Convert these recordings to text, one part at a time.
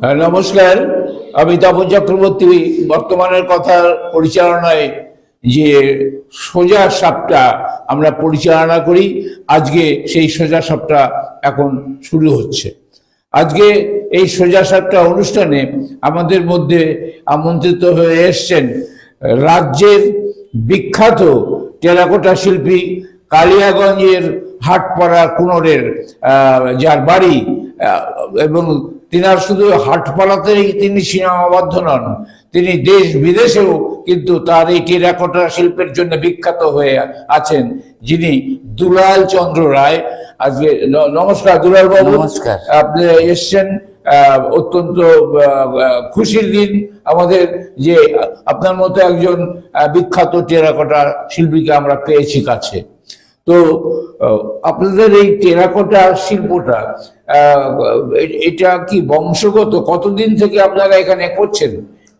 হ্যাঁ, নমস্কার। আমি তাপন চক্রবর্তী। বর্তমানের কথার পরিচালনায় যে সোজা সাপটা আমরা পরিচালনা করি আজকে সেই সোজা সাপটা এখন শুরু হচ্ছে। আজকে এই সোজা সাপটা অনুষ্ঠানে আমাদের মধ্যে আমন্ত্রিত হয়ে এসছেন রাজ্যের বিখ্যাত টেরাকোটা শিল্পী কালিয়াগঞ্জের হাটপাড়া কুনরের যার বাড়ি এবং তিনার শুধু হাটপাড়াতেই তিনি সীমাবদ্ধ নন তিনি দেশ বিদেশেও কিন্তু তার এই টেরাকোটা শিল্পের জন্য বিখ্যাত হয়ে আছেন যিনি দুলাল চন্দ্র রায়। আজকে নমস্কার দুলাল বাবু। নমস্কার। আপনি এসছেন আহ, অত্যন্ত খুশির দিন আমাদের যে আপনার মতো একজন বিখ্যাত টেরাকোটা শিল্পীকে আমরা পেয়েছি কাছে। তো আপনাদের এই টেরাকোটা শিল্পটা এটা কি বংশগত? কতদিন থেকে আপনারা এখানে করছেন?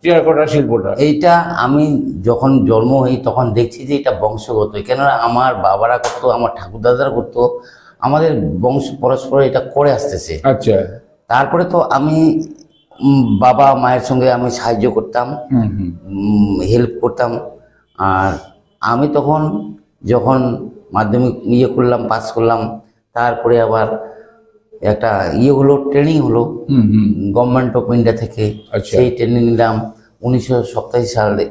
টেরাকোটা শিল্পটা? এইটা আমি যখন জন্ম হই তখন দেখছি যে এটা বংশগত। কেননা আমার বাবারা করতো আমার ঠাকুরদাদারা করতো আমাদের বংশ পরস্পর এটা করে আসতেছে। আচ্ছা। তারপরে তো আমি বাবা মায়ের সঙ্গে আমি সাহায্য করতাম হেল্প করতাম। আর আমি তখন যখন মাধ্যমিক ইয়ে করলাম পাস করলাম তারপরে আবার একটা ইয়ে হলো ট্রেনিং হলো গভর্নমেন্ট অফ ইন্ডিয়া থেকে। আচ্ছা। সেই ট্রেনিং নিলাম উনিশশো সপ্তাশি সালে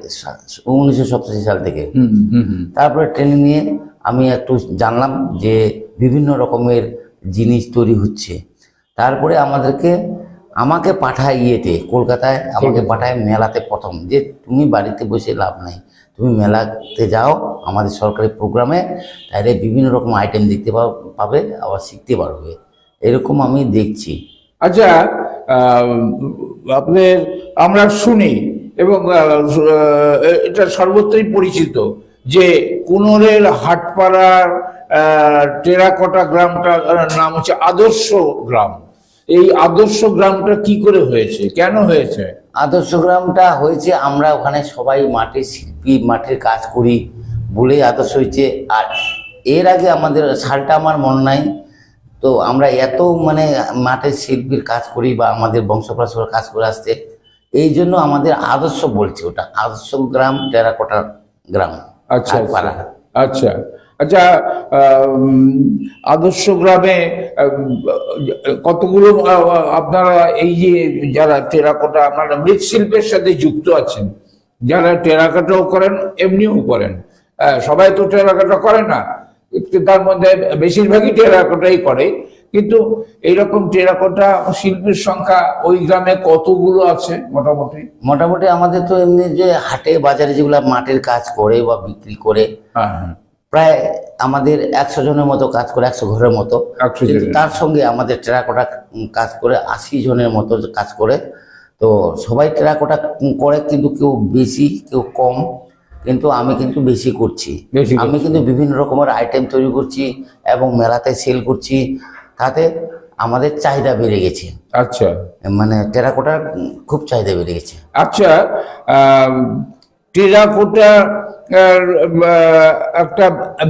উনিশশো সপ্তাশি সাল থেকে। হুম হুম হুম তারপরে ট্রেনিং নিয়ে আমি একটু জানলাম যে বিভিন্ন রকমের জিনিস তৈরি হচ্ছে। তারপরে আমাদেরকে আমাকে পাঠায় ইয়েতে কলকাতায় আমাকে পাঠায় মেলাতে প্রথম। যে তুমি বাড়িতে বসে লাভ নাই। তুমি মেলাতে যাও আমাদের সরকারি প্রোগ্রামে তাহলে বিভিন্ন রকম আইটেম দেখতে পাবে আবার শিখতে পারবে। এরকম আমি দেখছি। আচ্ছা আপনার আমরা শুনি এবং এটা সর্বত্রই পরিচিত যে কুনোরের হাটপাড়ার টেরাকোটা গ্রামটার নাম হচ্ছে আদর্শ গ্রাম। এই আদর্শ গ্রামটা কি করে হয়েছে? কেন হয়েছে? আদর্শ গ্রামটা হয়েছে আমরা ওখানে সবাই মাঠে শিল্পী মাঠের কাজ করি বলেই আদর্শ হয়েছে। আর এর আগে আমাদের সালটা আমার মনে নাই তো আমরা এত মানে মাঠের শিল্পীর কাজ করি বা আমাদের বংশপরাশর কাজ করে আসতে এই জন্য আমাদের আদর্শ বলছে ওটা আদর্শ গ্রাম টেরাকোটা গ্রাম আচ্ছা আচ্ছা। আচ্ছা। আচ্ছা আদর্শ গ্রামে কতগুলো আপনারা এই যে যারা টেরাকোটা আপনারা মৃৎশিল্পের সাথে যুক্ত আছেন যারা টেরাকোটাও করেন এমনিও করেন। সবাই তো টেরাকোটা করে না। তার মধ্যে বেশিরভাগই টেরাকোটাই করে। কিন্তু এইরকম টেরাকোটা শিল্পীর সংখ্যা ওই গ্রামে কতগুলো আছে মোটামুটি? মোটামুটি আমাদের তো এমনি যে হাটে বাজারে যেগুলো মাঠের কাজ করে বা বিক্রি করে হ্যাঁ হ্যাঁ। প্রায় আমাদের একশো জনের মতো কাজ করে একশো ঘরের মতো। 100 তার সঙ্গে আমাদের টেরাকোটা কাজ করে আশি জনের মতো কাজ করে। তো সবাই টেরাকোটা করে কিন্তু কেউ বেশি কেউ কম। কিন্তু আমি কিন্তু বেশি করছি। আমি কিন্তু বিভিন্ন রকমের আইটেম তৈরি করছি এবং মেলাতে সেল করছি। তাতে আমাদের চাহিদা বেড়ে গেছে। আচ্ছা। মানে টেরাকোটার খুব চাহিদা বেড়ে গেছে। আচ্ছা টেরাকোটা একটা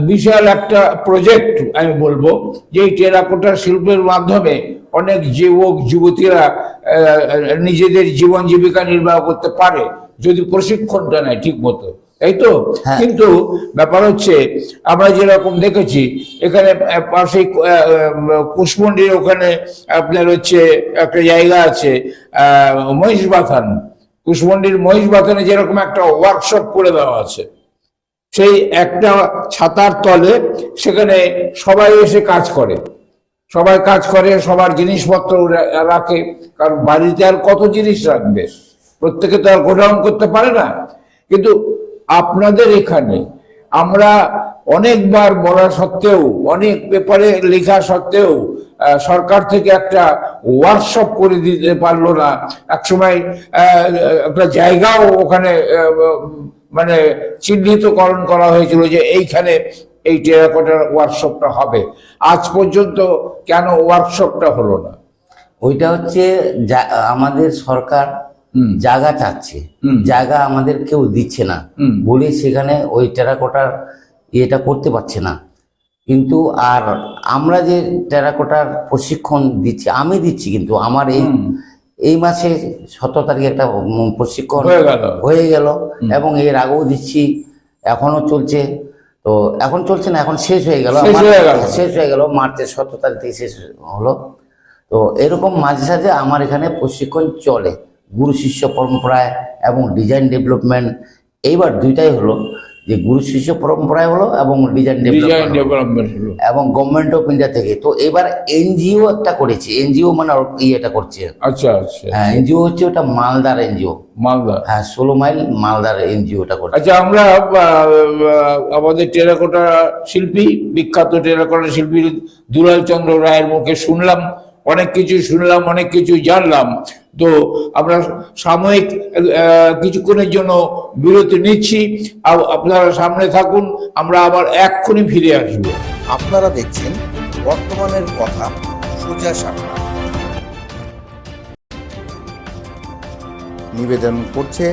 বিশাল একটা প্রজেক্ট আমি বলব যে এই টেরাকোটা শিল্পের মাধ্যমে অনেক যুবক যুবতীরা নিজেদের জীবন জীবিকা নির্বাহ করতে পারে যদি প্রশিক্ষণটা নেয় ঠিক মতো তাই তো হ্যাঁ। কিন্তু ব্যাপার হচ্ছে আমরা যেরকম দেখেছি এখানে পাশেই কুশমন্ডির ওখানে আপনার হচ্ছে একটা জায়গা আছে আহ, মহিষ বাথান। কুশমন্ডির মহিষ বাথানে যেরকম একটা ওয়ার্কশপ করে দেওয়া আছে সেই একটা ছাতার তলে সেখানে সবাই এসে কাজ করে। সবাই কাজ করে সবার জিনিসপত্র রাখে কারণ বাড়িতে আর কত জিনিস রাখবে? প্রত্যেকে তো আর গোডাউন করতে পারে না। কিন্তু আপনাদের এখানে। আমরা অনেকবার বলা সত্ত্বেও অনেক পেপারে লেখা সত্ত্বেও সরকার থেকে একটা ওয়ার্কশপ করে দিতে পারল না। একসময় আহ, একটা জায়গাও ওখানে মানে চিহ্নিতকরণ করা হয়েছিল যে এইখানে এই টেরাকোটার ওয়ার্কশপটা হবে। আজ পর্যন্ত কেন ওয়ার্কশপটা হলো না? ওইটা হচ্ছে আমাদের সরকার। জায়গা চাচ্ছে। জায়গা আমাদের কেউ দিচ্ছে না। বলে সেখানে ওই টেরাকোটার ইয়েটা করতে পারছে না। কিন্তু আর আমরা যে টেরাকোটার প্রশিক্ষণ দিচ্ছি আমি দিচ্ছি কিন্তু আমার এই এই মাসে সতেরো তারিখে একটা প্রশিক্ষণ হয়ে গেল। এবং এর আগেও দিচ্ছি এখনও চলছে। তো এখন চলছে না এখন শেষ হয়ে গেল। শেষ হয়ে গেল। শেষ হয়ে গেল মার্চের সতেরো তারিখ থেকে শেষ হলো। তো এরকম মাঝে সাঝে আমার এখানে প্রশিক্ষণ চলে। গুরু শিষ্য পরম্পরায় এবং ডিজাইন ডেভেলপমেন্ট এইবার দুইটাই হলো যে গুরু শিষ্য পরম্পরায় হলো এবং ডিজাইন ডেভেলপমেন্ট হলো। এবং গভর্নমেন্ট অফ ইন্ডিয়া থেকে। তো এবার এনজিও একটা করেছে। এনজিও মানে ইয়েটা করছে। আচ্ছা আচ্ছা। হ্যাঁ এনজিও হচ্ছে ওটা মালদার এনজিও মালদা। হ্যাঁ ষোলো মাইল মালদার এনজিওটা করছে। আচ্ছা আমরা আমাদের টেরাকোটা শিল্পী বিখ্যাত টেরাকোটা শিল্পী দুলাল চন্দ্র রায়ের মুখে শুনলাম। অনেক কিছু শুনলাম, অনেক কিছু জানলাম। তো আমরা সাময়িক কিছুক্ষণের জন্য বিরতি নিচ্ছি। আর আপনারা সামনে থাকুন, আমরা আবার এক্ষুনি ফিরে আসব। আপনারা দেখছেন বর্তমানের কথা সোজা সাপটা নিবেদন করছে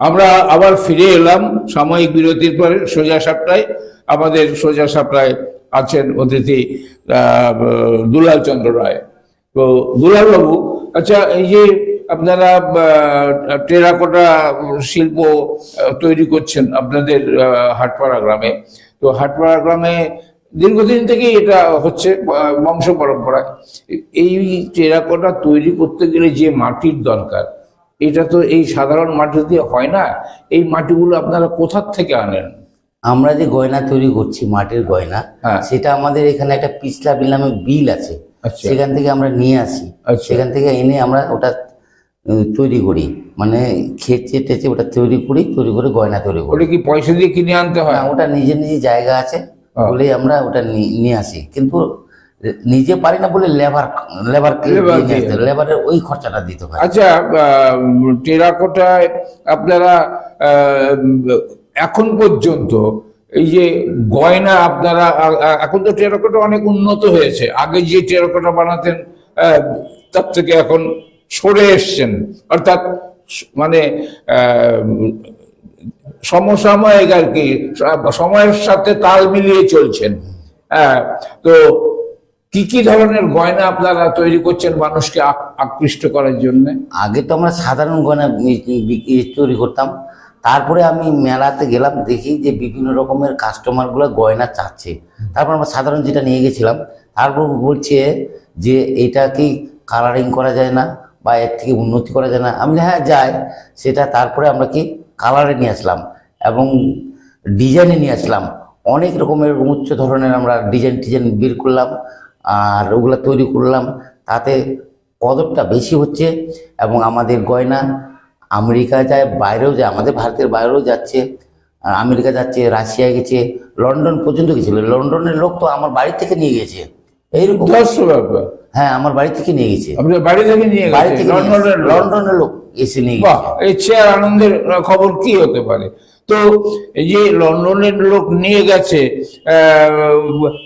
আমরা আবার ফিরে এলাম সাময়িক বিরতির পরে সোজা সাপটায়। আমাদের সোজা সাপটায় আছেন অতিথি দুলাল চন্দ্র রায়। তো দুলাল বাবু আচ্ছা এই যে আপনারা টেরাকোটা শিল্প তৈরি করছেন আপনাদের হাটপাড়া গ্রামে। তো হাটপাড়া গ্রামে দীর্ঘদিন থেকেই এটা হচ্ছে বংশ পরম্পরায়। এই টেরাকোটা তৈরি করতে গেলে যে মাটির দরকার এটা তো এই সাধারণ মাটি দিয়ে হয় না। এই মাটিগুলো আপনারা কোথার থেকে আনেন? আমরা যে গয়না তৈরি করছি মাটির গয়না হ্যাঁ। সেটা আমাদের এখানে একটা পিছলা বিল নামে বিল আছে। আচ্ছা। সেখান থেকে আমরা নিয়ে আসি। আচ্ছা। সেখান থেকে এনে আমরা ওটা তৈরি করি। মানে খেচে টেচে ওটা তৈরি করি তৈরি করে গয়না তৈরি করি। ওটা কি পয়সা দিয়ে কিনে আনতে হয়? ওটা নিজে নিজে জায়গা আছে হ্যাঁ। বলে আমরা ওটা নিয়ে আসি। কিন্তু নিজে পারি না বলে লেবার লেবার লেবারের ওই খরচাটা দিতে হয়। আচ্ছা টেরাকোটায় আপনারা এখন পর্যন্ত এই যে গয়না আপনারা এখন তো টেরাকোটা অনেক উন্নত হয়েছে। আগে যে টেরাকোটা বানাতেন তার থেকে এখন সরে এসছেন। অর্থাৎ মানে সমসাময়িক আর কি সময়ের সাথে তাল মিলিয়ে চলছেন। হ্যাঁ তো কি কি ধরনের গয়না আপনারা তৈরি করছেন মানুষকে আকৃষ্ট করার জন্য? আগে তো আমরা সাধারণ গয়না তৈরি করতাম। তারপরে আমি মেলাতে গেলাম, দেখি যে বিভিন্ন রকমের কাস্টমারগুলো গয়না চাচ্ছে। তারপর আমরা সাধারণ যেটা নিয়ে গেছিলাম, তারপর বলছে যে এটা কি কালারিং করা যায় না বা এর থেকে উন্নতি করা যায় না? আমি হ্যাঁ যায়। সেটা তারপরে আমরা কি কালারে নিয়ে আসলাম এবং ডিজাইনে নিয়ে আসলাম। অনেক রকমের উচ্চ ধরনের আমরা ডিজাইন টিজাইন বের করলাম। আর ওগুলো তৈরি করলাম তাতে কদরটা বেশি হচ্ছে এবং আমাদের গয়না আমেরিকা যায় বাইরেও যায় আমাদের ভারতের বাইরেও যাচ্ছে। আমেরিকা যাচ্ছে রাশিয়া গেছে লন্ডন পর্যন্ত গেছিল। লন্ডনের লোক তো আমার বাড়ি থেকে নিয়ে গেছে। এইরকম হ্যাঁ আমার বাড়ি থেকে নিয়ে গেছে। আপনার বাড়ি থেকে নিয়ে বাড়ি থেকে লন্ডনের লোক। এসে নিয়ে গেছে। আনন্দের খবর কি হতে পারে? তো এই যে লন্ডনের লোক নিয়ে গেছে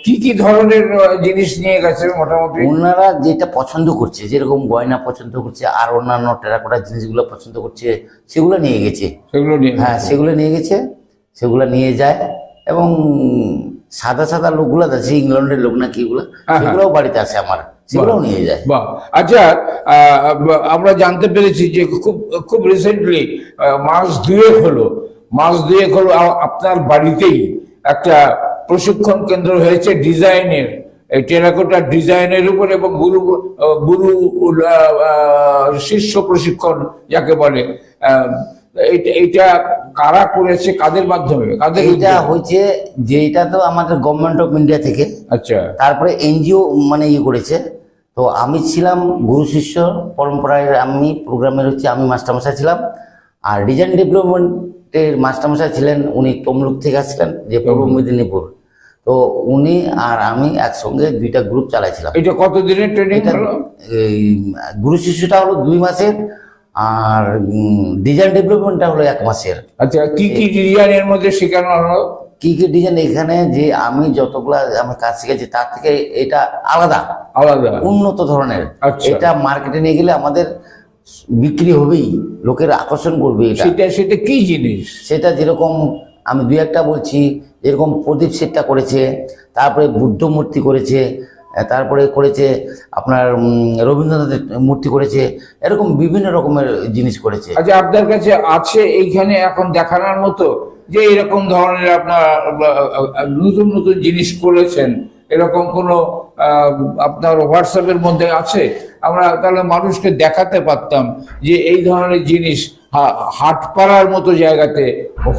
কি কি ধরনের জিনিস নিয়ে গেছে মোটামুটি? ওনারা যেটা পছন্দ করছে যেরকম গয়না পছন্দ করছে আর অন্যান্য টেরাকোটা জিনিসগুলো পছন্দ করছে সেগুলো নিয়ে গেছে। সেগুলো নিয়ে হ্যাঁ সেগুলো নিয়ে গেছে সেগুলো নিয়ে যায় এবং সাদা সাদা লোকগুলো আছে ইংল্যান্ডের লোক নাকি এগুলো হ্যাঁ। সেগুলোও বাড়িতে আছে আমার সেগুলোও নিয়ে যায়। বাহ। আচ্ছা আহ, আমরা জানতে পেরেছি যে খুব খুব রিসেন্টলি মাস দুয়েক হলো মাস দুয়েক হলো আপনার বাড়িতেই একটা প্রশিক্ষণ কেন্দ্র হয়েছে ডিজাইনের। এই টেরাকোটার ডিজাইনের উপর এবং গুরু গুরু শিষ্য প্রশিক্ষণ যাকে বলে এটা- এটা কারা করেছে কাদের মাধ্যমে কাদের উদ্যোগে? হচ্ছে যে এটা তো আমাদের গভর্নমেন্ট অফ ইন্ডিয়া থেকে। আচ্ছা। তারপরে এনজিও মানে ইয়ে করেছে। তো আমি ছিলাম গুরু শিষ্য পরম্পরায় আমি প্রোগ্রামের হচ্ছে আমি মাস্টারমশাই ছিলাম। আর ডিজাইন ডেভেলপমেন্টের মাস্টারমশাই ছিলেন উনি তমলুক থেকে আসছিলেন যে পূর্ব মেদিনীপুর। তো উনি আর আমি একসঙ্গে দুইটা গ্রুপ চালাইছিলাম। এটা কতদিনের ট্রেনিং এই গুরু শিষ্যটা হলো দুই মাসের আর ডিজাইন ডেভেলপমেন্টটা হলো এক মাসের। আচ্ছা কি কি ডিজাইনের মধ্যে শেখানো হলো? কি কি ডিজাইন এখানে যে আমি যতগুলা আমি কাজ শিখেছি তার থেকে এটা আলাদা। আলাদা। উন্নত ধরনের। আচ্ছা। এটা মার্কেটে নিয়ে গেলে আমাদের বিক্রি হবেই লোকের আকর্ষণ করবে এটা। সেটা সেটা কি জিনিস? সেটা যেরকম আমি দুই একটা বলছি যেরকম প্রদীপ সেটটা করেছে তারপরে বুদ্ধ মূর্তি করেছে তারপরে করেছে আপনার রবীন্দ্রনাথের মূর্তি করেছে এরকম বিভিন্ন রকমের জিনিস করেছে। আচ্ছা আপনার কাছে আছে এইখানে এখন দেখানোর মতো যে এরকম ধরনের আপনার নতুন নতুন জিনিস করেছেন? এরকম কোনো আপনার হোয়াটসঅ্যাপের মধ্যে আছে? আমরা তাহলে মানুষকে দেখাতে পারতাম যে এই ধরনের জিনিস হাটপাড়ার মতো জায়গাতে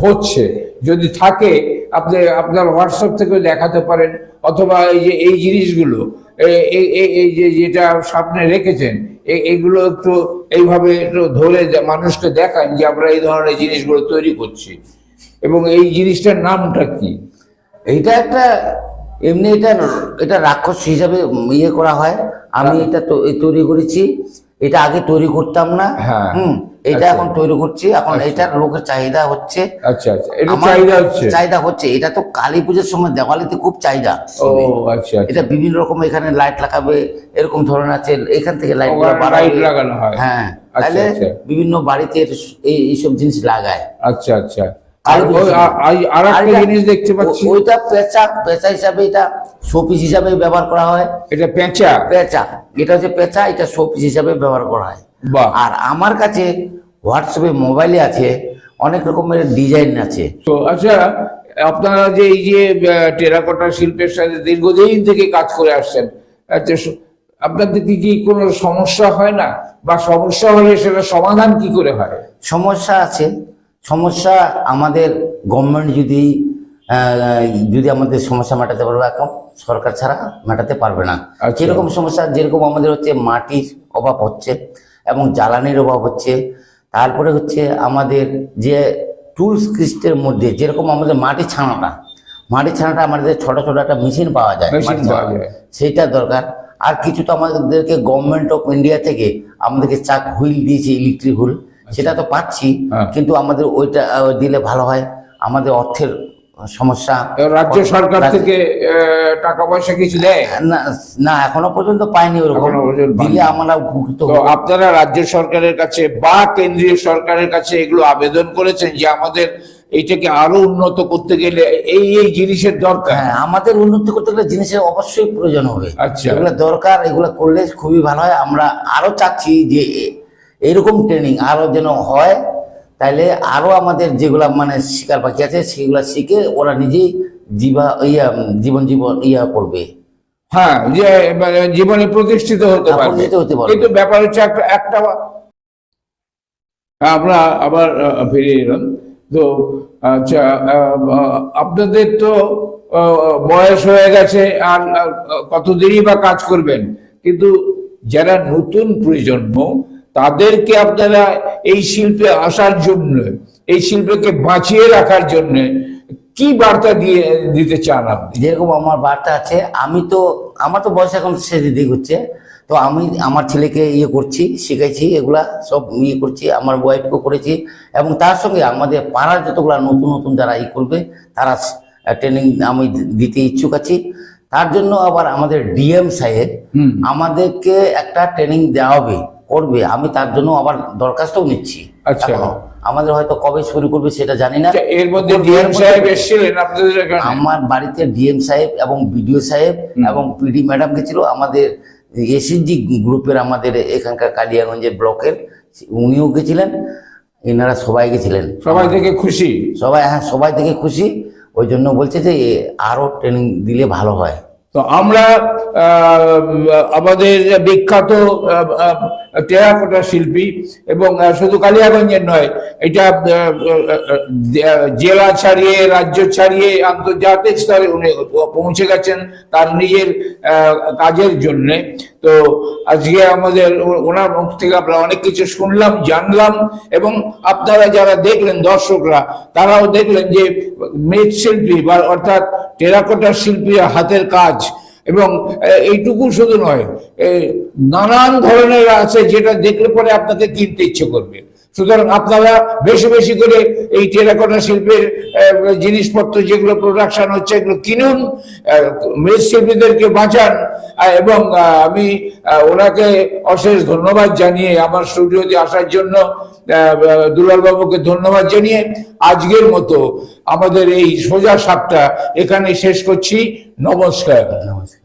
হচ্ছে। যদি থাকে, আপনি আপনার হোয়াটসঅ্যাপ থেকেও দেখাতে পারেন, অথবা এই যে, এই জিনিসগুলো এই যে, যেটা সামনে রেখেছেন এগুলো একটু এইভাবে একটু ধরে মানুষকে দেখান যে আমরা এই ধরনের জিনিসগুলো তৈরি করছি। এবং এই জিনিসটার নামটা কি? এইটা একটা এমনি এটা এটা রাক্ষস হিসাবে ইয়ে করা হয়। আমি এটা তৈরি করেছি। এটা আগে তৈরি করতাম না। হ্যাঁ। হুম এটা আচ্ছা। এখন তৈরি করছি। এখন এটার লোকের চাহিদা হচ্ছে। আচ্ছা আচ্ছা। চাহিদা হচ্ছে? চাহিদা হচ্ছে। এটা তো কালী পুজোর সময় দেওয়ালিতে খুব চাহিদা। ও আচ্ছা আচ্ছা। এটা বিভিন্ন রকম এখানে লাইট লাগাবে এরকম ধরনের আছে। এখান থেকে লাইট লাইট লাগানো হয়। হ্যাঁ। আচ্ছা, তাহলে আচ্ছা। বিভিন্ন বাড়িতে এই এইসব জিনিস লাগায়। আচ্ছা আচ্ছা। আর একটা জিনিস দেখতে পাচ্ছি। ওইটা পেঁচা পেঁচা হিসাবে এটা শোপিস হিসাবে ব্যবহার করা হয়। এটা পেঁচা? পেঁচা। এটা হচ্ছে পেঁচা এটা শোপিস হিসাবে ব্যবহার করা হয়। আর আমার কাছে হোয়াটসঅ্যাপে মোবাইলে আছে অনেক রকমের ডিজাইন আছে। তো আচ্ছা আপনারা যে এই যে টেরাকোটা শিল্পের সাথে দীর্ঘদিন থেকে কাজ করে আসছেন আচ্ছা আপনাদের কি কি কোনো সমস্যা হয় না? বা সমস্যা হলে সেটা সমাধান কি করে হয়? সমস্যা আছে। সমস্যা আমাদের গভর্নমেন্ট যদি যদি আমাদের সমস্যা মেটাতে পারবে এখন সরকার ছাড়া মেটাতে পারবে না আচ্ছা। যেরকম সমস্যা যেরকম আমাদের হচ্ছে মাটির অভাব হচ্ছে এবং জ্বালানির অভাব হচ্ছে তারপরে হচ্ছে আমাদের যে টুলস ক্রিস্টের মধ্যে যেরকম আমাদের মাটি ছানাটা মাটি ছানাটা আমাদের ছোট ছোট একটা মেশিন পাওয়া যায়। সেইটা দরকার আর কিছু তো আমাদেরকে গভর্নমেন্ট অফ ইন্ডিয়া থেকে আমাদেরকে চাক হুইল দিয়েছে ইলেকট্রিক হুইল সেটা তো পাচ্ছি হ্যাঁ। কিন্তু আমাদের ওইটা দিলে ভালো হয়। আমাদের অর্থের সমস্যা। রাজ্য সরকার থেকে টাকা পয়সা কিছু দেয়? না এখনও পর্যন্ত পাইনি ওরকম। দিলে আমরা উপকৃত আপনারা রাজ্য সরকারের কাছে বা কেন্দ্রীয় সরকারের কাছে এগুলো আবেদন করেছেন যে আমাদের এইটাকে আরও উন্নত করতে গেলে এই এই জিনিসের দরকার? হ্যাঁ আমাদের উন্নতি করতে গেলে জিনিসের অবশ্যই প্রয়োজন হবে। আচ্ছা। এগুলো দরকার এগুলো করলে খুবই ভালো হয়। আমরা আরও চাচ্ছি যে এ- এরকম ট্রেনিং আরও যেন হয় তাইলে আরও আমাদের যেগুলা মানে শিকার পাখি আছে সেগুলা শিখে ওরা নিজেই জীবা ইয়া জীবন জীবন ইয়া করবে। হ্যাঁ যে মানে জীবনে প্রতিষ্ঠিত হতে হ্যাঁ, পারবে। প্রতিষ্ঠিত হতে পারবে। কিন্তু ব্যাপার হচ্ছে একটা একটা আমরা আবার ফিরে এলাম। তো আচ্ছা আপনাদের তো বয়স হয়ে গেছে আর কতদিনই বা কাজ করবেন? কিন্তু যারা নতুন প্রজন্ম তাদেরকে আপনারা এই শিল্পে আসার জন্য এই শিল্পকে বাঁচিয়ে রাখার জন্য কি বার্তা দিয়ে দিতে চান আপনি? যেরকম আমার বার্তা আছে আমি তো আমার তো বয়স এখন শেষের দিক হচ্ছে তো আমি আমার ছেলেকে ইয়ে করছি শিখাইছি এগুলা সব ইয়ে করছি আমার ওয়াইফকেও করেছি এবং তার সঙ্গে আমাদের পাড়ার যতগুলা নতুন নতুন যারা ই করবে তারা ট্রেনিং আমি দিতে ইচ্ছুক আছি। তার জন্য আবার আমাদের ডিএম সাহেব। আমাদেরকে একটা ট্রেনিং দেওয়া হবে করবে আমি তার জন্য আবার দরখাস্তও নিচ্ছি আচ্ছা। আমাদের হয়তো কবে শুরু করবে সেটা জানি না। আচ্ছা, এর মধ্যে ডিএম সাহেব এসেছিলেন আপনাদের আমার বাড়িতে ডিএম সাহেব এবং বিডিও সাহেব এবং পিডি ম্যাডাম গেছিল আমাদের এসএসজি গ্রুপের আমাদের এখানকার কালিয়াগঞ্জের ব্লকের উনিও গেছিলেন এনারা সবাই গেছিলেন। সবাই থেকে খুশি? সবাই হ্যাঁ সবাই থেকে খুশি ওই জন্য বলছে যে এ আরও ট্রেনিং দিলে ভালো হয়। তো আমরা আমাদের বিখ্যাত টেরাকোটা শিল্পী এবং শুধু কালিয়াগঞ্জের নয়, এটা জেলা ছাড়িয়ে, রাজ্য ছাড়িয়ে, আন্তর্জাতিক স্তরে উনি পৌঁছে গেছেন তার নিজের কাজের জন্য। তো আজকে আমাদের ওনার মুখ থেকে আমরা অনেক কিছু শুনলাম, জানলাম এবং আপনারা যারা দেখলেন, দর্শকরা, তারাও দেখলেন যে মৃৎশিল্পী বা অর্থাৎ টেরাকোটার শিল্পীর হাতের কাজ এবং এইটুকু শুধু নয় নানান ধরনের আছে যেটা দেখলে পরে আপনাকে কিনতে ইচ্ছে করবে। সুতরাং আপনারা বেশি বেশি করে এই টেরাকোটা শিল্পের জিনিসপত্র যেগুলো প্রোডাকশন হচ্ছে, এগুলো কিনুন মৃৎশিল্পীদেরকে বাঁচান এবং আমি ওনাকে অশেষ ধন্যবাদ জানিয়ে, আমার স্টুডিওতে আসার জন্য দুলাল বাবুকে ধন্যবাদ জানিয়ে আজকের মতো আমাদের এই সোজা সাপটা এখানে শেষ করছি। নমস্কার। নমস্কার।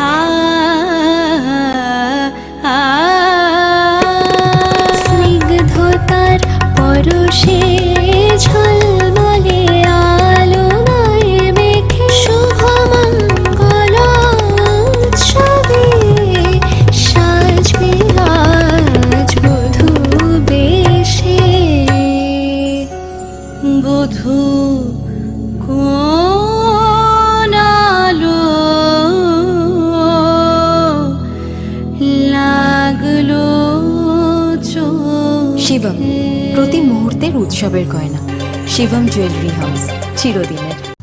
啊。